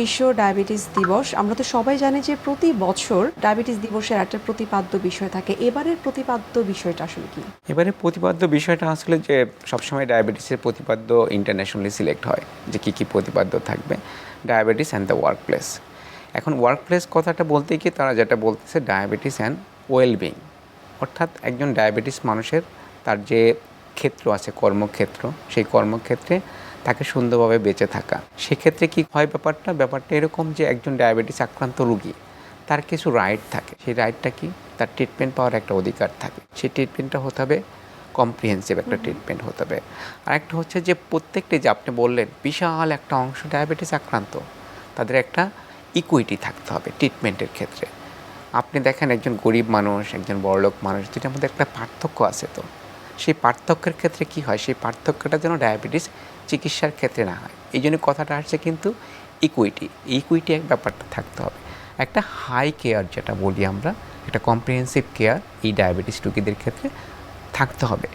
বিশ্ব ডায়াবেটিস দিবস। আমরা তো সবাই জানি যে প্রতি বছর ডায়াবেটিস দিবসের একটা প্রতিপাদ্য বিষয় থাকে। এবারের প্রতিপাদ্য বিষয়টা আসলে কি? এবারে প্রতিপাদ্য বিষয়টা আসলে যে সবসময় ডায়াবেটিসের প্রতিপাদ্য ইন্টারন্যাশনালি সিলেক্ট হয়, যে কী কী প্রতিপাদ্য থাকবে। Diabetes and the workplace এখন ওয়ার্ক প্লেস কথাটা বলতে গিয়ে তারা যেটা বলতেছে, ডায়াবেটিস অ্যান্ড ওয়েলবিং অর্থাৎ একজন ডায়াবেটিস মানুষের তার যে ক্ষেত্র আছে, কর্মক্ষেত্র, সেই কর্মক্ষেত্রে তাকে সুন্দরভাবে বেঁচে থাকা। সেক্ষেত্রে কি হয় ব্যাপারটা? ব্যাপারটা এরকম যে একজন ডায়াবেটিস আক্রান্ত রুগী তার কিছু রাইট থাকে। সেই রাইটটা কি? তার ট্রিটমেন্ট পাওয়ার একটা অধিকার থাকে। সেই ট্রিটমেন্টটা হতে হবে কম্প্রিহেন্সিভ একটা ট্রিটমেন্ট হতে হবে। আরেকটা হচ্ছে যে প্রত্যেকটি যে আপনি বললেন বিশাল একটা অংশ ডায়াবেটিস আক্রান্ত তাদের একটা ইকুইটি থাকতে হবে ট্রিটমেন্টের ক্ষেত্রে। আপনি দেখেন একজন গরিব মানুষ একজন বড়লোক মানুষ দুটার মধ্যে একটা পার্থক্য আছে তো। সেই পার্থক্যের ক্ষেত্রে কি হয়? সেই পার্থক্যটা যেন ডায়াবেটিস চিকিৎসার ক্ষেত্রে না হয়। এই জন্য কথাটা আসছে কিন্তু ইকুইটি ইকুইটি এক ব্যাপারটা থাকতে হবে। একটা হাই কেয়ার যেটা বলি আমরা, একটা কম্প্রিহেন্সিভ কেয়ার এই ডায়াবেটিস রুগীদের ক্ষেত্রে থাকতে হবে।